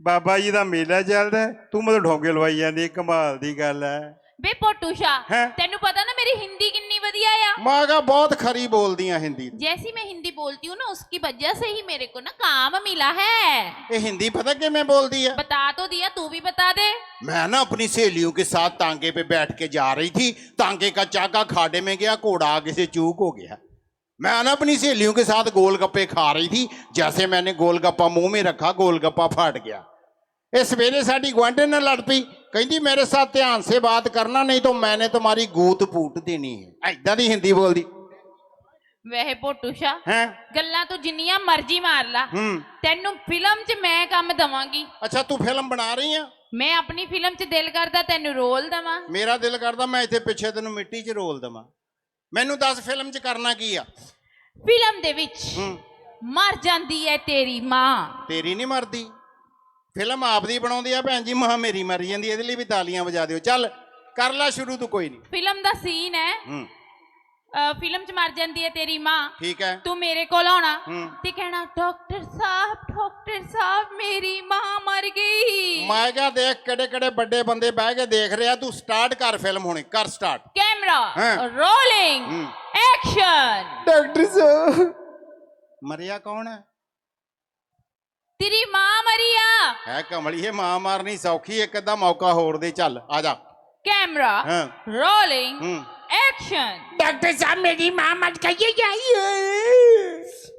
ਬਾਬਾ ਜੀ ਦਾ ਮੇਲਾ ਚੱਲਦਾ ਹੈ, ਤੂੰ ਮਤਲਬ ਢੋਂਗੇ ਲਵਾਈ ਜਾਂਦੀ ਕਮਾਲ ਦੀ ਗੱਲ ਹੈ बे पोटूशा हैं? तेनू पता ना मेरी हिंदी कितनी बढ़िया या ਮੈਂ ਕਿਹਾ ਬਹੁਤ ਖਰੀ ਬੋਲਦੀਆਂ ਹਿੰਦੀ जैसी मैं हिंदी बोलती हूँ ना उसकी वजह से ही मेरे को ना काम मिला है ਇਹ ਹਿੰਦੀ पता किमें बोलती है बता तो दिया तू भी बता दे मैं ना अपनी सहेलियों के साथ तांगे पे बैठ के जा रही थी तांगे का चाका खाडे में गया घोड़ा आगे से चूक हो गया मैं ना अपनी सहेलियों के साथ गोलगप्पे खा रही थी जैसे मैंने गोलगप्पा मुंह में रखा गोलगप्पा फट गया ਇਹ ਸਵੇਰੇ ਸਾਡੀ ਗੁਆਂਢਣ ਨਾਲ ਲੜ ਪਈ ਕਹਿੰਦੀ ਮੇਰੇ ਸਾਥ ਧਿਆਨ ਸੇ ਬਾਤ ਕਰਨਾ ਨਹੀਂ ਤਾਂ ਮੈਨੇ ਤੁਹਾਡੀ ਗੂਤ ਪੂਟ ਦੇਣੀ ਹੈ। ਐਦਾਂ ਦੀ ਹਿੰਦੀ ਬੋਲਦੀ। ਵੈਸੇ ਭੋਟੂਸ਼ਾ ਹੈ? ਗੱਲਾਂ ਤੂੰ ਜਿੰਨੀਆਂ ਮਰਜ਼ੀ ਮਾਰ ਲਾ। ਤੈਨੂੰ ਫਿਲਮ 'ਚ ਮੈਂ ਕੰਮ ਦਵਾਂਗੀ। ਅੱਛਾ ਤੂੰ ਫਿਲਮ ਬਣਾ ਰਹੀ ਆ? ਮੈਂ ਆਪਣੀ ਫਿਲਮ 'ਚ ਦਿਲ ਕਰਦਾ ਤੈਨੂੰ ਰੋਲ ਦਵਾਂ। ਮੇਰਾ ਦਿਲ ਕਰਦਾ ਮੈਂ ਇੱਥੇ ਪਿੱਛੇ ਤੈਨੂੰ ਮਿੱਟੀ 'ਚ ਰੋਲ ਦਵਾਂ। ਮੈਨੂੰ ਦੱਸ ਫਿਲਮ 'ਚ ਕਰਨਾ ਕੀ ਆ? ਫਿਲਮ ਦੇ ਵਿੱਚ ਮਰ ਜਾਂਦੀ ਹੈ ਤੇਰੀ ਮਾਂ। ਤੇਰੀ ਨਹੀਂ ਮਰਦੀ। ਫਿਲਮ ਆਪਦੀ ਬਣਾਉਂਦੀ ਆ ਭੈਣ ਜੀ ਮਹਾ ਮੇਰੀ ਮਰ ਜਾਂਦੀ ਇਹਦੇ ਲਈ ਵੀ ਤਾਲੀਆਂ ਵਜਾ ਦਿਓ। ਚੱਲ ਕਰ ਲੈ ਸ਼ੁਰੂ ਤੂੰ ਕੋਈ ਨਹੀਂ। ਫਿਲਮ ਦਾ ਸੀਨ ਹੈ। ਹੂੰ। ਫਿਲਮ 'ਚ ਮਰ ਜਾਂਦੀ ਹੈ ਤੇਰੀ ਮਾਂ। ਠੀਕ ਹੈ। ਤੂੰ ਮੇਰੇ ਕੋਲ ਆਉਣਾ। ਹੂੰ। ਤੇ ਕਹਿਣਾ ਡਾਕਟਰ ਸਾਹਿਬ ਡਾਕਟਰ ਸਾਹਿਬ ਮੇਰੀ ਮਾਂ ਮਰ ਗਈ। ਮੈਂ ਕਿਹਾ ਦੇਖ ਕਿਹੜੇ ਕਿਹੜੇ ਵੱਡੇ ਬੰਦੇ ਬਹਿ ਕੇ ਦੇਖ ਰਿਹਾ ਤੂੰ ਸਟਾਰਟ ਕਰ ਫਿਲਮ ਹੁਣੇ ਕਰ ਸਟਾਰਟ ਕੈਮਰਾ ਹਾਂ। ਰੋਲਿੰਗ ਐਕਸ਼ਨ ਡਾਕਟਰ ਸਾਹਿਬ। ਮਰਿਆ ਕੌਣ ਹੈ? ਮਾਂ ਮਰੀ ਆ ਹੈ ਕਮਲੀਏ ਮਾਂ ਮਾਰਨੀ ਸੌਖੀ ਇੱਕ ਅੱਧਾ ਮੌਕਾ ਹੋਰ ਦੇ ਚੱਲ ਆ ਜਾ ਕੈਮਰਾ ਹਾਂ ਰੋਲਿੰਗ ਹੂੰ ਐਕਸ਼ਨ डॉक्टर साहब मेरी माँ मत खाइए जाइए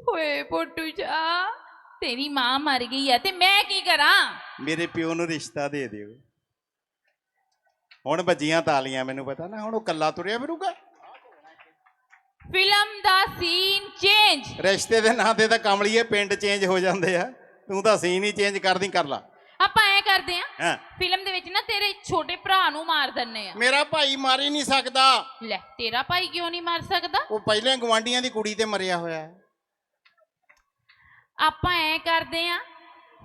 ਓਏ ਪੋਟੂ ਜਾ ਤੇਰੀ ਮਾਂ ਮਰ ਗਈ ਆ ਤੇ ਮੈਂ ਕੀ ਕਰਾਂ ਮੇਰੇ ਪਿਓ ਨੂੰ ਰਿਸ਼ਤਾ ਦੇ ਦਿਓ ਹੁਣ ਵੱਜੀਆਂ ਤਾਲੀਆਂ ਮੈਨੂੰ ਪਤਾ ਨਾ ਹੁਣ ਉਹ ਕੱਲਾ ਤੁਰਿਆ ਫਿਰੂਗਾ ਫਿਲਮ ਦਾ ਸੀਨ ਚੇਂਜ ਰਿਸ਼ਤੇ ਦੇ ਨਾਂ ਤੇ ਤਾਂ ਕਮਲੀਏ ਪਿੰਡ ਚੇਂਜ ਹੋ ਜਾਂਦੇ ਆ ਤੂੰ ਤਾਂ ਸੀਨ ਹੀ ਚੇਂਜ ਕਰਦੀ ਕਰ ਲਾ। ਆਪਾਂ ਐ ਕਰਦੇ ਆ ਹਾਂ। ਫਿਲਮ ਦੇ ਵਿੱਚ ਨਾ ਤੇਰੇ ਛੋਟੇ ਭਰਾ ਨੂੰ ਮਾਰ ਦਿੰਨੇ ਆ। ਮੇਰਾ ਭਾਈ ਮਾਰ ਹੀ ਨਹੀਂ ਸਕਦਾ। ਲੈ ਤੇਰਾ ਭਾਈ ਕਿਉਂ ਨਹੀਂ ਮਾਰ ਸਕਦਾ? ਉਹ ਪਹਿਲੇ ਗਵਾਂਡੀਆਂ ਦੀ ਕੁੜੀ ਤੇ ਮਰਿਆ ਹੋਇਆ ਹੈ। ਆਪਾਂ ਐ ਕਰਦੇ ਆ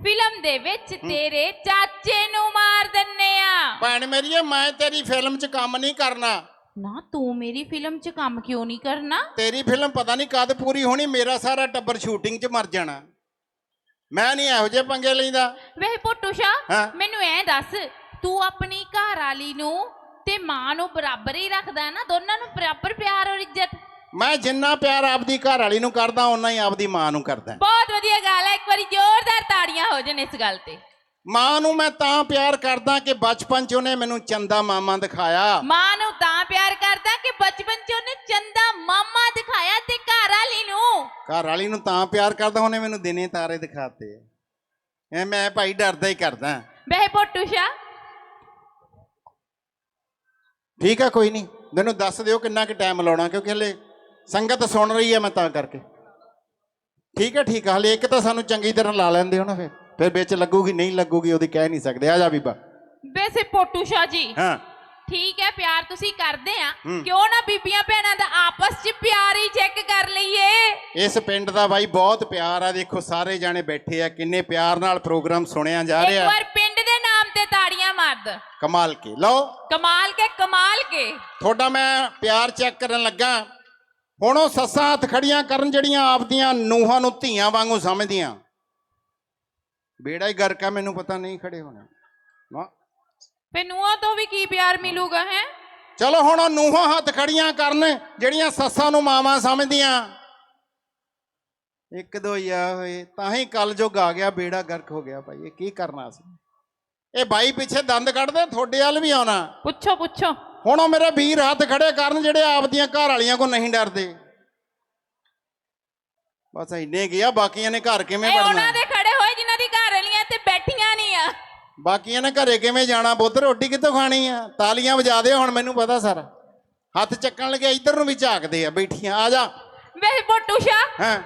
ਫਿਲਮ ਦੇ ਵਿੱਚ ਤੇਰੇ ਚਾਚੇ ਨੂੰ ਮਾਰ ਦਿੰਨੇ ਆ। ਭੈਣ ਮੇਰੀਏ ਮੈਂ ਤੇਰੀ ਫਿਲਮ 'ਚ ਕੰਮ ਨਹੀਂ ਕਰਨਾ। ਨਾ ਤੂੰ ਮੇਰੀ ਫਿਲਮ 'ਚ ਕੰਮ ਕਿਉਂ ਨਹੀਂ ਕਰਨਾ? ਤੇਰੀ ਫਿਲਮ ਪਤਾ ਨਹੀਂ ਕਦ ਪੂਰੀ ਹੋਣੀ ਮੇਰਾ ਸਾਰਾ ਟੱਬਰ ਸ਼ੂਟਿੰਗ 'ਚ ਮਰ ਜਾਣਾ। ਮੈਂ ਨਹੀਂ ਇਹੋ ਜਿਹੇ ਪੰਗੇ ਲੈਂਦਾ। ਵੇ ਪੋਟੂ ਸ਼ਾ ਹਾਂ। ਮੈਨੂੰ ਐ ਦੱਸ ਤੂੰ ਆਪਣੀ ਘਰ ਵਾਲੀ ਨੂੰ ਤੇ ਮਾਂ ਨੂੰ ਬਰਾਬਰ ਹੀ ਰੱਖਦਾ ਨਾ ਦੋਨਾਂ ਨੂੰ ਬਰਾਬਰ ਪਿਆਰ ਔਰ ਇੱਜ਼ਤ। ਮੈਂ ਜਿੰਨਾ ਪਿਆਰ ਆਪਦੀ ਘਰ ਵਾਲੀ ਨੂੰ ਕਰਦਾ ਓਨਾ ਹੀ ਆਪਦੀ ਮਾਂ ਨੂੰ ਕਰਦਾ। ਬਹੁਤ ਵਧੀਆ ਗੱਲ ਹੈ ਇੱਕ ਵਾਰੀ ਜ਼ੋਰਦਾਰ ਤਾੜੀਆਂ ਹੋ ਜਾਣ ਇਸ ਗੱਲ ਤੇ। ਮਾਂ ਨੂੰ ਮੈਂ ਤਾਂ ਪਿਆਰ ਕਰਦਾ ਕਿ ਬਚਪਨ 'ਚ ਉਹਨੇ ਮੈਨੂੰ ਚੰਦਾ ਮਾਮਾ ਦਿਖਾਇਆ। ਮਾਂ ਨੂੰ ਤਾਂ ਪਿਆਰ ਕਰਦਾ ਕਿ ਬਚਪਨ 'ਚ ਉਹਨੇ ਚੰਦਾ ਮਾਮਾ ਦਿਖਾਇਆ ਤੇ ਘਰ ਵਾਲੀ ਨੂੰ। ਘਰ ਵਾਲੀ ਨੂੰ ਤਾਂ ਪਿਆਰ ਕਰਦਾ ਉਹਨੇ ਮੈਨੂੰ ਦਿਨੇ ਤਾਰੇ ਦਿਖਾਤੇ। ਐ ਮੈਂ ਭਾਈ ਡਰਦਾ ਹੀ ਕਰਦਾ। ਵੇ ਪੋਟੂ ਸ਼ਾ ਠੀਕ ਆ ਕੋਈ ਨਹੀਂ। ਮੈਨੂੰ ਦੱਸ ਦਿਓ ਕਿੰਨਾ ਕੁ ਟਾਈਮ ਲਾਉਣਾ ਕਿਉਂਕਿ ਹਲੇ ਸੰਗਤ ਸੁਣ ਰਹੀ ਹੈ ਮੈਂ ਤਾਂ ਕਰਕੇ। ਠੀਕ ਹੈ ਠੀਕ ਆ ਹਲੇ ਇੱਕ ਤਾਂ ਸਾਨੂੰ ਚੰਗੀ ਤਰ੍ਹਾਂ ਲਾ ਲੈਂਦੇ ਹੋ ਨਾ ਫਿਰ। ਫਿਰ ਵਿੱਚ ਲੱਗੂਗੀ ਨਹੀਂ ਲੱਗੂਗੀ ਉਹਦੀ ਕਹਿ ਨਹੀਂ ਸਕਦੇ। ਆ ਜਾ ਬੀਬਾ। ਵੈਸੇ ਪੋਟੂ ਸ਼ਾ ਜੀ। ਹਾਂ। ਠੀਕ ਹੈ ਪਿਆਰ ਤੁਸੀਂ ਕਰਦੇ ਆ। ਹੂੰ। ਕਿਉਂ ਨਾ ਬੀਬੀਆਂ ਭੈਣਾਂ ਦਾ ਆਪਸ 'ਚ ਪਿਆਰ ਹੀ ਚੈੱਕ ਕਰ ਲਈਏ? ਇਸ ਪਿੰਡ ਦਾ ਬਾਈ ਬਹੁਤ ਪਿਆਰ ਆ। ਦੇਖੋ ਸਾਰੇ ਜਾਣੇ ਬੈਠੇ ਆ। ਕਿੰਨੇ ਪਿਆਰ ਨਾਲ ਪ੍ਰੋਗਰਾਮ ਸੁਣਿਆ ਜਾ ਇੱਕ ਰਿਹਾ ਵਾਰ ਪਿੰਡ ਦੇ ਨਾਮ ਤੇ ਤਾੜੀਆਂ ਮਾਰ ਦ। ਕਮਾਲ ਕੇ। ਲਓ। ਕਮਾਲ ਕੇ ਕਮਾਲ ਕੇ। ਤੁਹਾਡਾ ਮੈਂ ਪਿਆਰ ਚੈੱਕ ਕਰਨ ਲੱਗਾ। ਹੁਣ ਉਹ ਸੱਸਾਂ ਹੱਥ ਖੜੀਆਂ ਕਰਨ ਜਿਹੜੀਆਂ ਆਪਦੀਆਂ ਨੂਹਾਂ ਨੂੰ ਧੀਆਂ ਵਾਂਗੂ ਸਮਝਦੀਆਂ। ਬੇੜਾ ਹੀ ਗਰਕਾ ਮੈਨੂੰ ਪਤਾ ਨਹੀਂ ਖੜੇ ਹੋਣਾ। ਨਾ ਫੇ ਨੂੰਹਾਂ ਤੋਂ ਵੀ ਕੀ ਪਿਆਰ ਮਿਲੂਗਾ ਹੈ? ਚਲੋ ਹੁਣ ਉਹ ਨੂਹਾਂ ਹੱਥ ਖੜੀਆਂ ਕਰਨ ਜਿਹੜੀਆਂ ਸੱਸਾਂ ਨੂੰ ਮਾਵਾਂ ਸਮਝਦੀਆਂ। ਇੱਕ ਦੋ ਆ ਹੋਏ ਤਾਂ ਹੀ ਕੱਲ ਜੋ ਗਾ ਗਿਆ ਬੇੜਾ ਗਰਕ ਹੋ ਗਿਆ ਭਾਈ ਇਹ ਕੀ ਕਰਨਾ ਸੀ ਇਹ ਬਾਈ ਪਿੱਛੇ ਦੰਦ ਕੱਢਦੇ ਤੁਹਾਡੇ ਵੱਲ ਵੀ ਆਉਣਾ। ਪੁੱਛੋ ਪੁੱਛੋ। ਹੁਣ ਉਹ ਮੇਰੇ ਵੀਰ ਹੱਥ ਖੜੇ ਕਰਨ ਜਿਹੜੇ ਆਪਦੀਆਂ ਘਰ ਵਾਲੀਆਂ ਕੋ ਨਹੀਂ ਡਰਦੇ। ਬਸ ਇੰਨੇ ਗਿਆ ਬਾਕੀਆਂ ਨੇ ਘਰ ਕਿਵੇਂ ਇਹ ਉਹਨਾਂ ਬਣਨਾ ਦੇ ਖੜੇ ਹੋਏ ਬਾਕੀਆਂ ਨੇ ਘਰੇ ਕਿਵੇਂ ਜਾਣਾ? ਪੁੱਤ ਰੋਟੀ ਕਿੱਥੋਂ ਖਾਣੀ ਆ? ਤਾਲੀਆਂ ਵਜਾ ਦਿਓ ਹੁਣ ਮੈਨੂੰ ਪਤਾ ਸਾਰਾ। ਹੱਥ ਚੱਕਣ ਲੱਗੇ ਇੱਧਰ ਨੂੰ ਵੀ ਝਾਕਦੇ ਆ ਬੈਠੀਆਂ। ਆ ਜਾ। ਵੇ ਪੋਟੂ ਸ਼ਾ ਹਾਂ?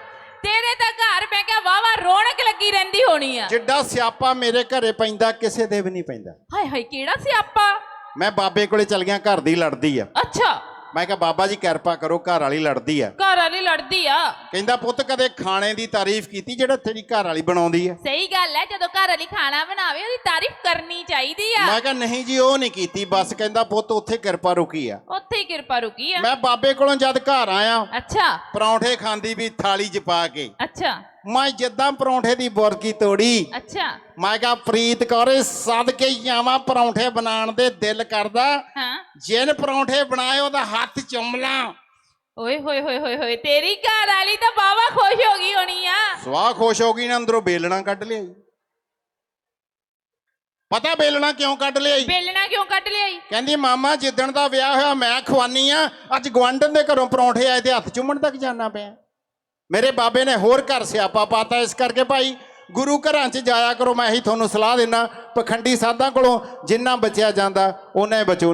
ਤੇਰੇ ਤਾਂ ਘਰ ਮੈਂ ਕਿਹਾ ਵਾਵਾ ਰੌਣਕ ਲੱਗੀ ਰਹਿੰਦੀ ਹੋਣੀ ਆ। ਜਿੱਡਾ ਸਿਆਪਾ ਮੇਰੇ ਘਰੇ ਪੈਂਦਾ ਕਿਸੇ ਦੇ ਵੀ ਨਹੀਂ ਪੈਂਦਾ। ਹਾਏ ਹਾਏ ਕਿਹੜਾ ਸਿਆਪਾ? ਮੈਂ ਬਾਬੇ ਕੋਲੇ ਚਲ ਗਿਆ ਘਰ ਦੀ ਲੜਦੀ ਆ। ਅੱਛਾ। ਮੈਂ ਕਿਹਾ ਬਾਬਾ ਜੀ ਕਿਰਪਾ ਕਰੋ ਘਰ ਵਾਲੀ ਲੜਦੀ ਆ। ਘਰ ਵਾਲੀ ਲੜਦੀ ਆ। ਕਹਿੰਦਾ ਪੁੱਤ ਕਦੇ ਖਾਣੇ ਦੀ ਤਾਰੀਫ ਕੀਤੀ ਜਿਹੜਾ ਤੇਰੀ ਘਰ ਵਾਲੀ ਬਣਾਉਂਦੀ ਆ? ਸਹੀ ਗੱਲ ਹੈ ਜਦੋਂ ਘਰ ਵਾਲੀ ਖਾਣਾ ਬਣਾਵੇ ਉਹਦੀ ਤਾਰੀਫ ਕਰਨੀ ਚਾਹੀਦੀ ਆ। ਮੈਂ ਕਿਹਾ ਨਹੀਂ ਜੀ ਉਹ ਨਹੀਂ ਕੀਤੀ। ਬਸ ਕਹਿੰਦਾ ਪੁੱਤ ਉੱਥੇ ਕਿਰਪਾ ਰੁਕੀ ਆ। ਉੱਥੇ ਹੀ ਕਿਰਪਾ ਰੁਕੀ ਆ। ਮੈਂ ਬਾਬੇ ਕੋਲੋਂ ਜਦ ਘਰ ਆਇਆ ਅੱਛਾ। ਪਰੌਂਠੇ ਖਾਂਦੀ ਵੀ ਥਾਲੀ 'ਚ ਪਾ ਕੇ। ਅੱਛਾ। ਮੈਂ ਜਿੱਦਾਂ ਪਰੌਂਠੇ ਦੀ ਬੁਰਕੀ ਤੋੜੀ ਅੱਛਾ। ਮੈਂ ਕਿਹਾ ਪ੍ਰੀਤ ਕੌਰੇ ਸਦਕੇ ਜਾਵਾਂ ਪਰੌਂਠੇ ਬਣਾਉਣ ਦੇ ਦਿਲ ਕਰਦਾ। ਹਾਂ। ਜਿਨ ਪਰੌਂਠੇ ਬਣਾਏ ਉਹਦਾ ਹੱਥ ਚੁੰਮ ਲਾਂ। ਓਏ ਹੋਏ ਹੋਏ ਹੋਏ ਹੋਏ ਤੇਰੀ ਘਰ ਵਾਲੀ ਤਾਂ ਬਾਵਾ ਖੁਸ਼ ਹੋ ਗਈ ਹੋਣੀ ਆ। ਸਵਾਹ ਖੁਸ਼ ਹੋ ਗਈ ਨਾ ਅੰਦਰੋਂ ਬੇਲਣਾ ਕੱਢ ਲਿਆਈ। ਪਤਾ ਬੇਲਣਾ ਕਿਉਂ ਕੱਢ ਲਿਆਈ? ਬੇਲਣਾ ਕਿਉਂ ਕੱਢ ਲਿਆਈ? ਕਹਿੰਦੀ ਮਾਮਾ ਜਿੱਦਣ ਦਾ ਵਿਆਹ ਹੋਇਆ ਮੈਂ ਖਵਾਨੀ ਆ। ਅੱਜ ਗਵਾਂਢਣ ਦੇ ਘਰੋਂ ਪਰੌਂਠੇ ਆਏ ਤੇ ਹੱਥ ਚੁੰਮਣ ਤੱਕ ਜਾਣਾ ਪਿਆ। ਮੇਰੇ ਬਾਬੇ ਨੇ ਹੋਰ ਘਰ ਸਿਆਪਾ ਪਾਤਾ ਇਸ ਕਰਕੇ ਭਾਈ ਗੁਰੂ ਘਰਾਂ 'ਚ ਜਾਇਆ ਕਰੋ ਮੈਂ ਇਹੀ ਤੁਹਾਨੂੰ ਸਲਾਹ ਦਿੰਦਾ ਪਖੰਡੀ ਸਾਧਾਂ ਕੋਲੋਂ ਜਿੰਨਾ ਬਚਿਆ ਜਾਂਦਾ ਉਹਨਾਂ ਹੀ ਬਚੋ।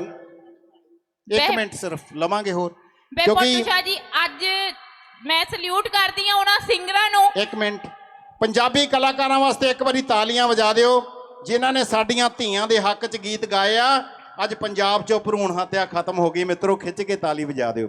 ਇੱਕ ਮਿੰਟ ਸਿਰਫ ਲਵਾਂਗੇ ਹੋਰ। ਪੋਟੂ ਸ਼ਾਹ ਜੀ ਅੱਜ ਮੈਂ ਸਲੂਟ ਕਰਦੀ ਆ ਉਹਨਾਂ ਸਿੰਗਰਾਂ ਨੂੰ। ਇੱਕ ਮਿੰਟ। ਪੰਜਾਬੀ ਕਲਾਕਾਰਾਂ ਵਾਸਤੇ ਇੱਕ ਵਾਰੀ ਤਾਲੀਆਂ ਵਜਾ ਦਿਓ ਜਿਨ੍ਹਾਂ ਨੇ ਸਾਡੀਆਂ ਧੀਆਂ ਦੇ ਹੱਕ 'ਚ ਗੀਤ ਗਾਏ ਆ। ਅੱਜ ਪੰਜਾਬ 'ਚੋਂ ਭਰੂਣ ਹੱਤਿਆ ਖਤਮ ਹੋ ਗਈ ਮਿੱਤਰੋ ਖਿੱਚ ਕੇ ਤਾਲੀ ਵਜਾ ਦਿਓ।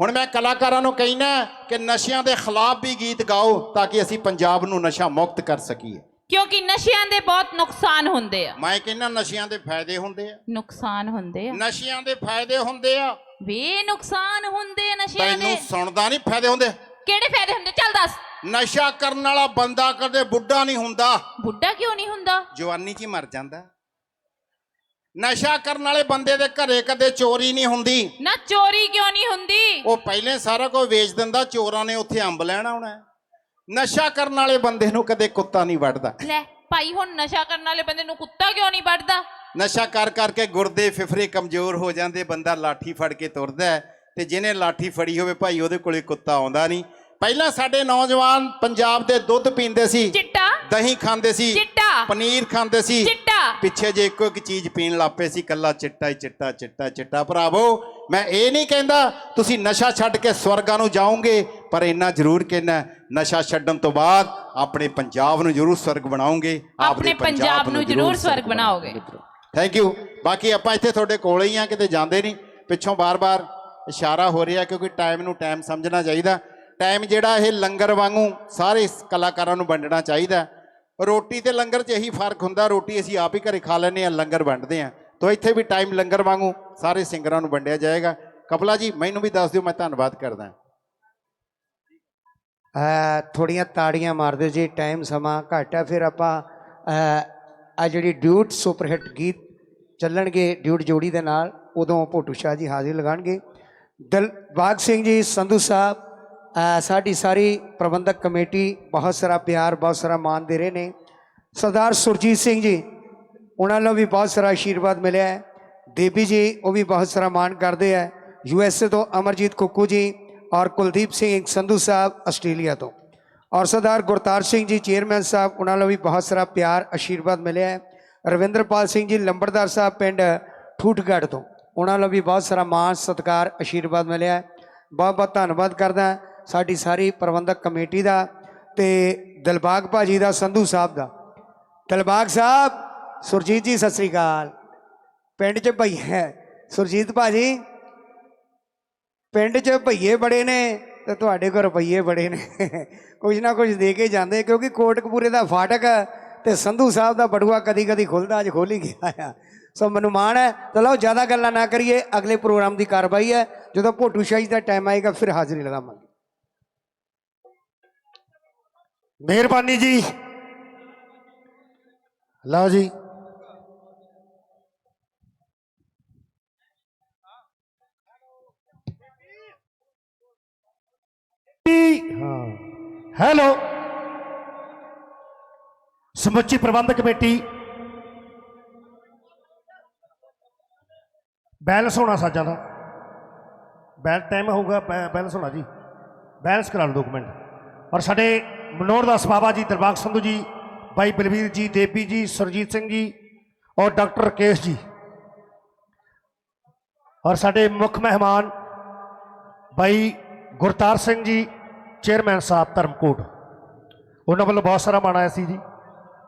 ਹੁਣ ਮੈਂ ਕਲਾਕਾਰਾਂ ਨੂੰ ਕਹਿਣਾ ਕਿ ਨਸ਼ਿਆਂ ਦੇ ਖਿਲਾਫ ਵੀ ਗੀਤ ਗਾਓ ਤਾਂ ਕਿ ਅਸੀਂ ਪੰਜਾਬ ਨੂੰ ਨਸ਼ਾ ਮੁਕਤ ਕਰ ਸਕੀਏ। ਕਿਉਂਕਿ ਨਸ਼ਿਆਂ ਦੇ ਬਹੁਤ ਨੁਕਸਾਨ ਹੁੰਦੇ ਆ। ਮੈਂ ਕਹਿੰਦਾ ਨਸ਼ਿਆਂ ਦੇ ਫਾਇਦੇ ਹੁੰਦੇ ਆ। ਨੁਕਸਾਨ ਹੁੰਦੇ ਆ। ਨਸ਼ਿਆਂ ਦੇ ਫਾਇਦੇ ਹੁੰਦੇ ਆ। ਵੇ ਨੁਕਸਾਨ ਹੁੰਦੇ ਆ ਨਸ਼ਿਆਂ ਤੈਨੂੰ ਦੇ ਸੁਣਦਾ ਨਹੀਂ ਫਾਇਦੇ ਹੁੰਦੇ। ਕਿਹੜੇ ਫਾਇਦੇ ਹੁੰਦੇ? ਚੱਲ ਦੱਸ। ਨਸ਼ਾ ਕਰਨ ਵਾਲਾ ਬੰਦਾ ਕਦੇ ਬੁੱਢਾ ਨਹੀਂ ਹੁੰਦਾ। ਬੁੱਢਾ ਕਿਉਂ ਨਹੀਂ ਹੁੰਦਾ? ਜਵਾਨੀ 'ਚ ਹੀ ਮਰ ਜਾਂਦਾ। ਨਸ਼ਾ ਕਰਨ ਵਾਲੇ ਬੰਦੇ ਦੇ ਘਰੇ ਕਦੇ ਚੋਰੀ ਨਹੀਂ ਹੁੰਦੀ। ਨਾ ਚੋਰੀ ਕਿਉਂ ਨਹੀਂ ਹੁੰਦੀ? ਉਹ ਪਹਿਲੇ ਸਾਰਾ ਕੁਝ ਵੇਚ ਦਿੰਦਾ ਚੋਰਾਂ ਨੇ ਉੱਥੇ ਅੰਬ ਲੈਣ ਆਉਣਾ ਹੈ। ਨਸ਼ਾ ਕਰਨ ਵਾਲੇ ਬੰਦੇ ਨੂੰ ਕਦੇ ਕੁੱਤਾ ਨਹੀਂ ਵੱਢਦਾ। ਲੈ ਭਾਈ ਹੁਣ ਨਸ਼ਾ ਕਰਨ ਵਾਲੇ ਬੰਦੇ ਨੂੰ ਕੁੱਤਾ ਕਿਉਂ ਨਹੀਂ ਵੱਢਦਾ? ਨਸ਼ਾ ਕਰ ਕਰਕੇ ਗੁਰਦੇ ਫਿਫਰੇ ਕਮਜ਼ੋਰ ਹੋ ਜਾਂਦੇ ਬੰਦਾ ਲਾਠੀ ਫੜ ਕੇ ਤੁਰਦਾ ਹੈ ਤੇ ਜਿਹਨੇ ਲਾਠੀ ਫੜੀ ਹੋਵੇ ਭਾਈ ਉਹਦੇ ਕੋਲੇ ਕੁੱਤਾ ਆਉਂਦਾ ਨਹੀਂ। ਪਹਿਲਾਂ ਸਾਡੇ ਨੌਜਵਾਨ ਪੰਜਾਬ ਦੇ ਦੁੱਧ ਪੀਂਦੇ ਸੀ ਚਿੱਟਾ? ਦਹੀਂ ਖਾਂਦੇ ਸੀ ਚਿੱਟਾ? ਪਨੀਰ ਖਾਂਦੇ ਸੀ ਚਿੱਟਾ? ਪਿੱਛੇ ਜੇ ਇੱਕੋ ਇੱਕ ਚੀਜ਼ ਪੀਣ ਲੱਪੇ ਸੀ ਕੱਲਾ ਚਿੱਟਾ ਹੀ ਚਿੱਟਾ ਚਿੱਟਾ ਚਿੱਟਾ। ਭਰਾਵੋ ਮੈਂ ਇਹ ਨਹੀਂ ਕਹਿੰਦਾ ਤੁਸੀਂ ਨਸ਼ਾ ਛੱਡ ਕੇ ਸਵਰਗਾਂ ਨੂੰ ਜਾਓਗੇ ਪਰ ਇੰਨਾ ਜ਼ਰੂਰ ਕਹਿਣਾ ਨਸ਼ਾ ਛੱਡਣ ਤੋਂ ਬਾਅਦ ਆਪਣੇ ਪੰਜਾਬ ਨੂੰ ਜ਼ਰੂਰ ਸਵਰਗ ਬਣਾਓਗੇ ਆਪਣੇ ਪੰਜਾਬ ਨੂੰ ਜ਼ਰੂਰ ਸਵਰਗ ਬਣਾਓਗੇ। ਥੈਂਕ ਯੂ ਬਾਕੀ ਆਪਾਂ ਇੱਥੇ ਤੁਹਾਡੇ ਕੋਲ ਹੀ ਆ ਕਿਤੇ ਜਾਂਦੇ ਨਹੀਂ। ਪਿੱਛੋਂ ਬਾਰ-ਬਾਰ ਇਸ਼ਾਰਾ ਹੋ ਰਿਹਾ ਕਿਉਂਕਿ ਟਾਈਮ ਨੂੰ ਟਾਈਮ ਸਮਝਣਾ ਚਾਹੀਦਾ। ਟਾਈਮ ਜਿਹੜਾ ਇਹ ਲੰਗਰ ਵਾਂਗੂ ਸਾਰੇ ਕਲਾਕਾਰਾਂ ਨੂੰ ਵੰਡਣਾ ਚਾਹੀਦਾ। ਰੋਟੀ ਤੇ ਲੰਗਰ 'ਚ ਇਹੀ ਫ਼ਰਕ ਹੁੰਦਾ ਰੋਟੀ ਅਸੀਂ ਆਪ ਹੀ ਘਰੇ ਖਾ ਲੈਂਦੇ ਆ ਲੰਗਰ ਵੰਡਦੇ ਆ ਤਾਂ ਇੱਥੇ ਵੀ ਟਾਈਮ ਲੰਗਰ ਵਾਂਗੂ ਸਾਰੇ ਸਿੰਗਰਾਂ ਨੂੰ ਵੰਡਿਆ ਜਾਏਗਾ। ਕਪਲਾ ਜੀ ਮੈਨੂੰ ਵੀ ਦੱਸ ਦਿਓ ਮੈਂ ਧੰਨਵਾਦ ਕਰਦਾ। ਅ, ਥੋੜੀਆਂ ਤਾੜੀਆਂ ਮਾਰ ਦਿਓ ਜੀ ਟਾਈਮ ਸਮਾਂ ਘੱਟ ਹੈ ਫਿਰ ਆਪਾਂ ਆ ਜਿਹੜੀ ਡਿਊਟ ਸੁਪਰ ਹਿੱਟ ਗੀਤ ਚੱਲਣਗੇ ਡਿਊਟ ਜੋੜੀ ਦੇ ਨਾਲ ਉਦੋਂ ਭੋਟੂ ਸ਼ਾਹ ਜੀ ਹਾਜ਼ਰ ਲਗਾਣਗੇ ਦਿਲਬਾਗ ਸਿੰਘ ਜੀ ਸੰਧੂ ਸਾਹਿਬ ਸਾਡੀ ਸਾਰੀ ਪ੍ਰਬੰਧਕ ਕਮੇਟੀ ਬਹੁਤ ਸਾਰਾ ਪਿਆਰ, ਬਹੁਤ ਸਾਰਾ ਮਾਣ ਦੇ ਰਹੇ ਨੇ। ਸਰਦਾਰ ਸੁਰਜੀਤ ਸਿੰਘ ਜੀ, ਉਹਨਾਂ ਨੂੰ ਵੀ ਬਹੁਤ ਸਾਰਾ ਆਸ਼ੀਰਵਾਦ ਮਿਲਿਆ ਹੈ। ਦੇਵੀ ਜੀ, ਉਹ ਵੀ ਬਹੁਤ ਸਾਰਾ ਮਾਣ ਕਰਦੇ ਹੈ। ਯੂ ਐਸ ਏ ਤੋਂ ਅਮਰਜੀਤ ਕੁੱਕੂ ਜੀ ਔਰ ਕੁਲਦੀਪ ਸਿੰਘ ਸੰਧੂ ਸਾਹਿਬ ਆਸਟ੍ਰੇਲੀਆ ਤੋਂ। ਔਰ ਸਰਦਾਰ ਗੁਰਤਾਰ ਸਿੰਘ ਜੀ, ਚੇਅਰਮੈਨ ਸਾਹਿਬ, ਉਹਨਾਂ ਨੂੰ ਵੀ ਬਹੁਤ ਸਾਰਾ ਪਿਆਰ ਆਸ਼ੀਰਵਾਦ ਮਿਲਿਆ ਹੈ। ਰਵਿੰਦਰਪਾਲ ਸਿੰਘ ਜੀ, ਲੰਬੜਦਾਰ ਸਾਹਿਬ ਪਿੰਡ ਠੂਠਗੜ੍ਹ ਤੋਂ। ਉਹਨਾਂ ਨੂੰ ਵੀ ਬਹੁਤ ਸਾਰਾ ਮਾਣ, ਸਤਿਕਾਰ ਆਸ਼ੀਰਵਾਦ ਮਿਲਿਆ ਬਹੁਤ ਬਹੁਤ ਧੰਨਵਾਦ ਕਰਦਾ ਸਾਡੀ ਸਾਰੀ ਪ੍ਰਬੰਧਕ ਕਮੇਟੀ ਦਾ ਤੇ ਦਿਲਬਾਗ ਭਾਜੀ ਦਾ, ਸੰਧੂ ਸਾਹਿਬ ਦਾ। ਦਿਲਬਾਗ ਸਾਹਿਬ, ਸੁਰਜੀਤ ਜੀ, ਸਤਿ ਸ੍ਰੀ ਅਕਾਲ। ਪਿੰਡ 'ਚ ਭਈ ਹੈ। ਸੁਰਜੀਤ ਭਾਜੀ, ਪਿੰਡ 'ਚ ਭਈਏ ਬੜੇ ਨੇ ਤੇ ਤੁਹਾਡੇ ਕੋਲ ਰੁਪਈਏ ਬੜੇ ਨੇ। ਕੁਝ ਨਾ ਕੁਝ ਦੇ ਕੇ ਜਾਂਦੇ, ਕਿਉਂਕਿ ਕੋਟਕਪੂਰੇ ਦਾ ਫਾਟਕ ਤੇ ਸੰਧੂ ਸਾਹਿਬ ਦਾ ਬੜੂਆ ਕਦੀ ਕਦੀ ਖੁੱਲਦਾ, ਅੱਜ ਖੋਲ ਹੀ ਗਿਆ ਆ। ਸੋ ਮੈਨੂੰ ਮਾਣ ਹੈ। ਚਲੋ ਜ਼ਿਆਦਾ ਗੱਲਾਂ ਨਾ ਕਰੀਏ, ਅਗਲੇ ਪ੍ਰੋਗਰਾਮ ਦੀ ਕਾਰਵਾਈ ਹੈ। ਜਦੋਂ ਭੋਟੂ ਸ਼ਾਹੀ ਦਾ ਟਾਈਮ ਆਏਗਾ, ਫਿਰ ਹਾਜ਼ਰੀ ਲਗਾਵਾਂਗੇ। ਮਿਹਰਬਾਨੀ ਜੀ। ਲਓ ਜੀ। ਹਾਂ। ਹੈਲੋ। ਸਮੁੱਚੀ ਪ੍ਰਬੰਧਕ ਕਮੇਟੀ। ਬੈਲੈਂਸ ਹੋਣਾ ਸਾਜਾਂ ਦਾ। ਬੈਲ ਟਾਈਮ ਹੋਊਗਾ ਬੈਲੈਂਸ ਹੋਣਾ ਜੀ। ਬੈਲੈਂਸ ਕਰਾ ਲਓ ਦੋ ਕੁ ਮਿੰਟ। ਔਰ ਸਾਡੇ ਮਨੋਹਰ ਦਾਸ ਬਾਬਾ ਜੀ ਦਰਬਾਗ ਸੰਧੂ ਜੀ ਭਾਈ ਬਲਵੀਰ ਜੀ ਦੇਵੀ ਜੀ ਸੁਰਜੀਤ ਸਿੰਘ ਜੀ ਔਰ ਡਾਕਟਰ ਰਕੇਸ਼ ਜੀ ਔਰ ਸਾਡੇ ਮੁੱਖ ਮਹਿਮਾਨ ਭਾਈ ਗੁਰਤਾਰ ਸਿੰਘ ਜੀ ਚੇਅਰਮੈਨ ਸਾਹਿਬ ਧਰਮਕੋਟ ਉਹਨਾਂ ਵੱਲੋਂ ਬਹੁਤ ਸਾਰਾ ਮਾਣ ਆਇਆ ਸੀ ਜੀ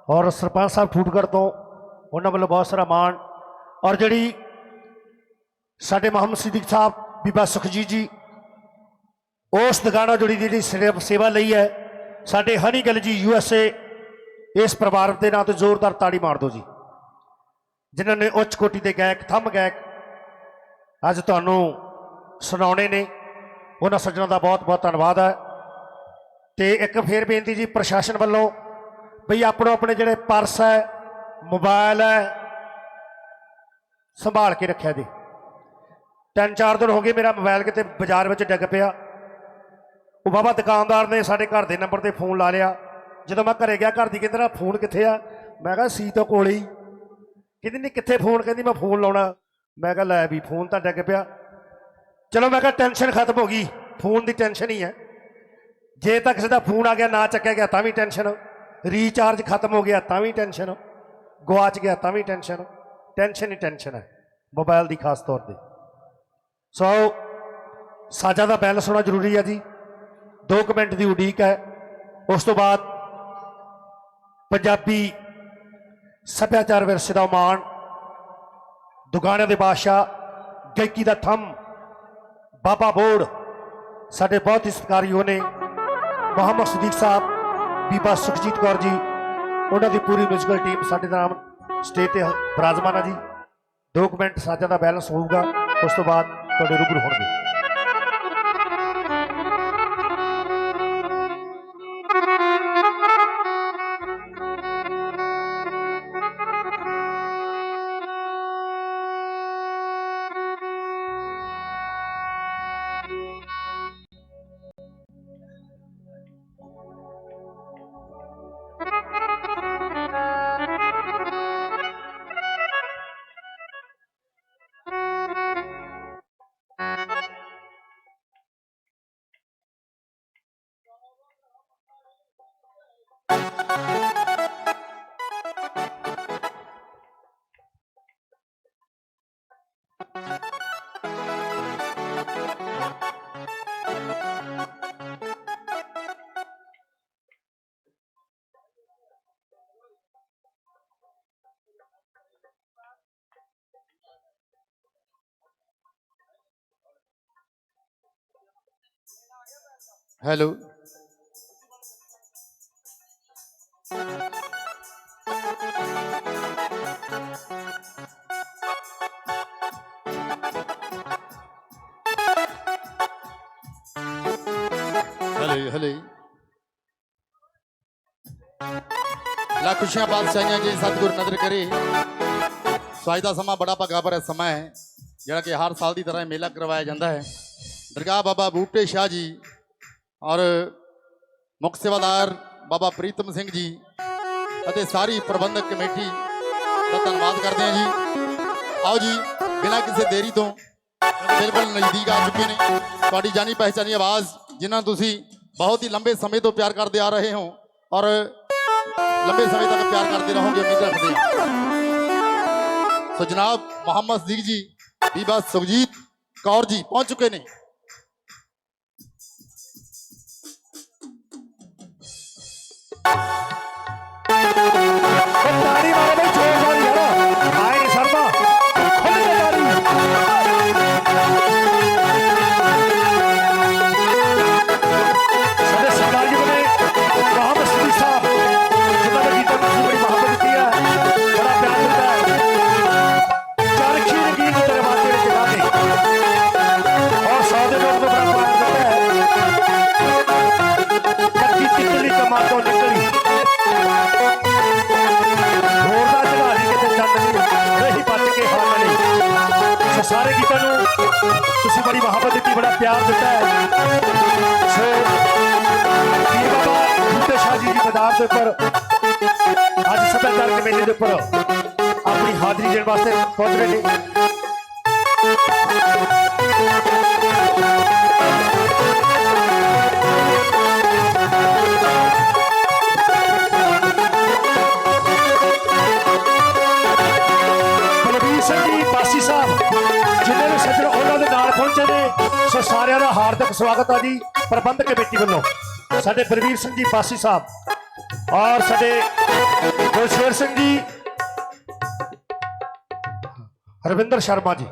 ਔਰ ਸਰਪੰਚ ਸਾਹਿਬ ਫੂਟਗੜ ਤੋਂ ਉਹਨਾਂ ਵੱਲੋਂ ਬਹੁਤ ਸਾਰਾ ਮਾਣ ਔਰ ਜਿਹੜੀ ਸਾਡੇ ਮੁਹੰਮਦ ਸਿੱਦੀਕ ਸਾਹਿਬ ਬੀਬਾ ਸੁਖਜੀਤ ਜੀ ਉਸ ਦੁਕਾਨਾ ਜੁੜੀ ਦੀ ਜਿਹੜੀ ਸੇਵਾ- ਸੇਵਾ ਲਈ ਹੈ ਸਾਡੇ ਹਨੀ Gill ji U S A ਇਸ ਪਰਿਵਾਰ ਦੇ ਨਾਂ ਤੇ ਜ਼ੋਰਦਾਰ ਤਾੜੀ ਮਾਰ ਦਿਓ ਜੀ। ਜਿਨ੍ਹਾਂ ਨੇ ਉੱਚ ਕੋਟੀ ਦੇ ਗਾਇਕ, ਥੰਮ ਗਾਇਕ ਅੱਜ ਤੁਹਾਨੂੰ ਸੁਣਾਉਣੇ ਨੇ। ਉਹਨਾਂ ਸੱਜਣਾਂ ਦਾ ਬਹੁਤ ਬਹੁਤ ਧੰਨਵਾਦ ਹੈ। ਤੇ ਇੱਕ ਫੇਰ ਬੇਨਤੀ ਜੀ, ਪ੍ਰਸ਼ਾਸਨ ਵੱਲੋਂ ਬਈ ਆਪਣੋ ਆਪਣੇ ਜਿਹੜੇ ਪਰਸ ਹੈ ਮੋਬਾਈਲ ਹੈ, ਸੰਭਾਲ ਕੇ ਰੱਖਿਆ ਜੀ। ਤਿੰਨ ਚਾਰ ਦਿਨ ਹੋ ਗਏ ਮੇਰਾ ਮੋਬਾਈਲ ਕਿਤੇ ਬਾਜ਼ਾਰ ਵਿੱਚ ਡਿੱਗ ਪਿਆ। ਉਹ ਬਾਬਾ ਦੁਕਾਨਦਾਰ ਨੇ ਸਾਡੇ ਘਰ ਦੇ ਨੰਬਰ ਤੇ ਫੋਨ ਲਾ ਲਿਆ। ਜਦੋਂ ਮੈਂ ਘਰੇ ਗਿਆ, ਘਰ ਦੀ ਕਹਿੰਦੇ ਨਾ, ਫੋਨ ਕਿੱਥੇ ਆ? ਮੈਂ ਕਿਹਾ, ਸੀ ਤਾਂ ਕੋਲੇ ਹੀ। ਕਹਿੰਦੀ, ਨਹੀਂ, ਕਿੱਥੇ ਫੋਨ? ਕਹਿੰਦੀ, ਮੈਂ ਫੋਨ ਲਾਉਣਾ। ਮੈਂ ਕਿਹਾ, ਲੈ ਵੀ, ਫੋਨ ਤਾਂ ਡਿੱਗ ਪਿਆ। ਚਲੋ, ਮੈਂ ਕਿਹਾ, ਟੈਨਸ਼ਨ ਖਤਮ ਹੋ ਗਈ। ਫੋਨ ਦੀ ਟੈਨਸ਼ਨ ਹੀ ਹੈ। ਜੇ ਤਾਂ ਕਿਸੇ ਦਾ ਫੋਨ ਆ ਗਿਆ, ਨਾ ਚੱਕਿਆ ਗਿਆ, ਤਾਂ ਵੀ ਟੈਨਸ਼ਨ। ਰੀਚਾਰਜ ਖਤਮ ਹੋ ਗਿਆ, ਤਾਂ ਵੀ ਟੈਨਸ਼ਨ। ਗਵਾਚ ਗਿਆ, ਤਾਂ ਵੀ ਟੈਨਸ਼ਨ। ਟੈਨਸ਼ਨ ਹੀ ਟੈਨਸ਼ਨ ਹੈ, ਮੋਬਾਈਲ ਦੀ ਖਾਸ ਤੌਰ ਤੇ। ਸੋ, ਸਾਜਾ ਦਾ ਬੈਲੈਂਸ ਹੋਣਾ ਜ਼ਰੂਰੀ ਹੈ ਜੀ। 2 ਮਿੰਟ ਦੀ ਉਡੀਕ ਹੈ। ਉਸ ਤੋਂ ਬਾਅਦ ਪੰਜਾਬੀ ਸੱਭਿਆਚਾਰ ਵਿਰਸੇ ਦਾ ਮਾਣ, ਦੁਗਾਣਿਆਂ ਦੇ ਬਾਦਸ਼ਾਹ ਗਾਇਕੀ ਦਾ ਥੰਮ, ਬਾਬਾ ਬੋੜ ਸਾਡੇ ਬਹੁਤ ਹੀ ਸਤਿਕਾਰਯੋਗ ਨੇ ਮੁਹੰਮਦ ਸਦੀਕ ਸਾਹਿਬ, ਬੀਬਾ ਸੁਖਜੀਤ ਕੌਰ ਜੀ, ਉਹਨਾਂ ਦੀ ਪੂਰੀ ਮਿਊਜ਼ੀਕਲ ਟੀਮ ਸਾਡੇ ਨਾਮ ਸਟੇਜ ਤੇ ਬਰਾਜਮਾਨਾ ਜੀ। ਦੋ ਕੁ ਮਿੰਟ ਸਾਜਾਂ ਦਾ ਬੈਲੈਂਸ ਹੋਊਗਾ, ਉਸ ਤੋਂ ਬਾਅਦ ਤੁਹਾਡੇ ਰੂਬਰੂ ਹੋਣਗੇ। ਹੈਲੋ। ਹਲੇ ਹਲੇ। ਲਾ ਖੁਸ਼ੀਆਂ ਬਾਦਸ਼ਾਹੀਆਂ ਜੀ, ਸਤਿਗੁਰ ਨਜ਼ਰ ਕਰੇ। ਸੋ ਦਾ ਸਮਾਂ ਬੜਾ ਭਗਾ ਭਰਿਆ ਸਮਾਂ ਹੈ, ਜਿਹੜਾ ਕਿ ਹਰ ਸਾਲ ਦੀ ਤਰ੍ਹਾਂ ਮੇਲਾ ਕਰਵਾਇਆ ਜਾਂਦਾ ਹੈ। ਦਰਗਾਹ ਬਾਬਾ ਬੂਟੇ ਸ਼ਾਹ ਜੀ ਔਰ ਮੁੱਖ ਸੇਵਾਦਾਰ ਬਾਬਾ ਪ੍ਰੀਤਮ ਸਿੰਘ ਜੀ ਅਤੇ ਸਾਰੀ ਪ੍ਰਬੰਧਕ ਕਮੇਟੀ ਦਾ ਧੰਨਵਾਦ ਕਰਦੇ ਹਾਂ ਜੀ। ਆਓ ਜੀ, ਬਿਨਾਂ ਕਿਸੇ ਦੇਰੀ ਤੋਂ ਬਿਲਕੁਲ ਨਜ਼ਦੀਕ ਆ ਚੁੱਕੇ ਨੇ। ਤੁਹਾਡੀ ਜਾਨੀ ਪਹਿਚਾਨੀ ਆਵਾਜ਼, ਜਿਨ੍ਹਾਂ ਨੂੰ ਤੁਸੀਂ ਬਹੁਤ ਹੀ ਲੰਬੇ ਸਮੇਂ ਤੋਂ ਪਿਆਰ ਕਰਦੇ ਆ ਰਹੇ ਹੋ ਔਰ ਲੰਬੇ ਸਮੇਂ ਤੱਕ ਪਿਆਰ ਕਰਦੇ ਰਹੋਗੇ, ਉਮੀਦ ਰੱਖਦੇ ਹਾਂ। ਸੋ ਜਨਾਬ ਮੁਹੰਮਦ ਸਦੀਕ ਜੀ, ਬੀਬਾ ਸੁਖਜੀਤ ਕੌਰ ਜੀ, ਪਹੁੰਚ ਚੁੱਕੇ ਨੇ। ਦਿੱਤੀ ਬੜਾ ਪਿਆਰ ਦਿੱਤਾ ਹੈ ਸੋ ਪੀਰ ਬਾਬਾ ਬੁੱਢੇ ਸ਼ਾਹ ਜੀ ਦੀ ਮਦਾਰ ਦੇ ਉੱਪਰ ਅੱਜ ਸੱਭਿਆਚਾਰਕ ਮੇਲੇ ਦੇ ਉੱਪਰ ਆਪਣੀ ਹਾਜ਼ਰੀ ਦੇਣ ਵਾਸਤੇ ਪਹੁੰਚ ਰਹੇ ਪਹੁੰਚੇ ਨੇ ਸੋ ਸਾਰਿਆਂ ਦਾ ਹਾਰਦਿਕ ਸਵਾਗਤ ਆ ਜੀ ਪ੍ਰਬੰਧਕ ਕਮੇਟੀ ਵੱਲੋਂ। ਸਾਡੇ ਬਲਬੀਰ ਸਿੰਘ ਜੀ ਪਾਸੀ ਸਾਹਿਬ ਔਰ ਸਾਡੇ ਗੁਰਸ਼ੇਰ ਸਿੰਘ ਜੀ, ਰਵਿੰਦਰ ਸ਼ਰਮਾ ਜੀ।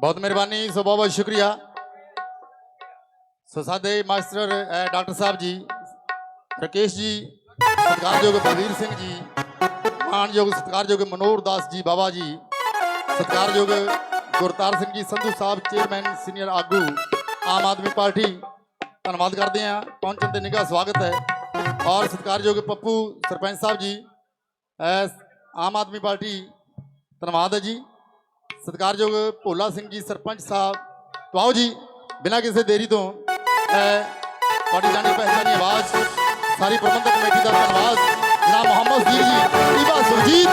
ਬਹੁਤ ਮਿਹਰਬਾਨੀ, ਸੋ ਬਹੁਤ ਬਹੁਤ ਸ਼ੁਕਰੀਆ। ਸੋ ਸਾਡੇ ਮਾਸਟਰ ਡਾਕਟਰ ਸਾਹਿਬ ਜੀ, ਰਕੇਸ਼ ਜੀ ਸਤਿਕਾਰਯੋਗ ਬਲਵੀਰ ਸਿੰਘ ਜੀ, ਮਾਨਯੋਗ ਸਤਿਕਾਰਯੋਗ ਮਨੋਹਰ ਦਾਸ ਜੀ ਬਾਬਾ ਜੀ, ਸਤਿਕਾਰਯੋਗ ਗੁਰਤਾਰ ਸਿੰਘ ਜੀ, ਸੰਧੂ ਸਾਹਿਬ ਚੇਅਰਮੈਨ ਸੀਨੀਅਰ ਆਗੂ, ਆਮ ਆਦਮੀ ਪਾਰਟੀ, ਧੰਨਵਾਦ ਕਰਦੇ ਹਾਂ, ਪਹੁੰਚਣ ਤੇ ਨਿੱਘਾ ਸਵਾਗਤ ਹੈ। ਔਰ ਸਤਿਕਾਰਯੋਗ ਪੱਪੂ ਸਰਪੰਚ ਸਾਹਿਬ ਜੀ ਆਮ ਆਦਮੀ ਪਾਰਟੀ, ਧੰਨਵਾਦ ਹੈ ਜੀ। ਸਤਿਕਾਰਯੋਗ ਭੋਲਾ ਸਿੰਘ ਜੀ, ਸਰਪੰਚ ਸਾਹਿਬ, ਤੋਂ ਆਓ ਜੀ, ਬਿਨਾਂ ਕਿਸੇ ਦੇਰੀ ਤੋਂ ਤੁਹਾਡੀ ਜਾਣੀ ਪਹਿਚਾਨੀ ਆਵਾਜ਼, ਸਾਰੀ ਪ੍ਰਬੰਧਕ ਕਮੇਟੀ ਦਾ ਧੰਨਵਾਦ ਜਨਾਬ ਮੁਹੰਮਦ ਸਦੀਕ ਜੀ